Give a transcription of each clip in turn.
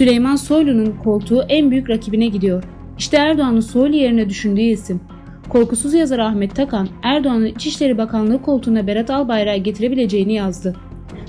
Süleyman Soylu'nun koltuğu en büyük rakibine gidiyor. İşte Erdoğan'ın Soylu yerine düşündüğü isim. Korkusuz yazar Ahmet Takan, Erdoğan'ın İçişleri Bakanlığı koltuğuna Berat Albayrak'ı getirebileceğini yazdı.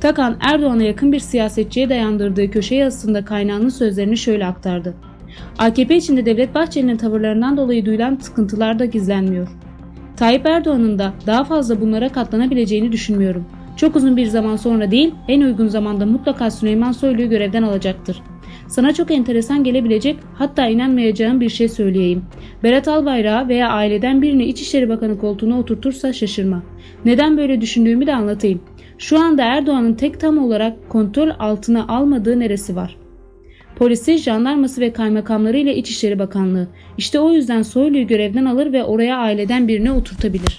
Takan, Erdoğan'a yakın bir siyasetçiye dayandırdığı köşe yazısında kaynağının sözlerini şöyle aktardı. AKP içinde Devlet Bahçeli'nin tavırlarından dolayı duyulan sıkıntılar da gizlenmiyor. Tayyip Erdoğan'ın da daha fazla bunlara katlanabileceğini düşünmüyorum. Çok uzun bir zaman sonra değil, en uygun zamanda mutlaka Süleyman Soylu'yu görevden alacaktır. Sana çok enteresan gelebilecek, hatta inanmayacağın bir şey söyleyeyim. Berat Albayrak'ı veya aileden birini İçişleri Bakanı koltuğuna oturtursa şaşırma. Neden böyle düşündüğümü de anlatayım. Şu anda Erdoğan'ın tek tam olarak kontrol altına almadığı neresi var? Polisi, jandarması ve kaymakamları ile İçişleri Bakanlığı. İşte o yüzden Soylu'yu görevden alır ve oraya aileden birini oturtabilir.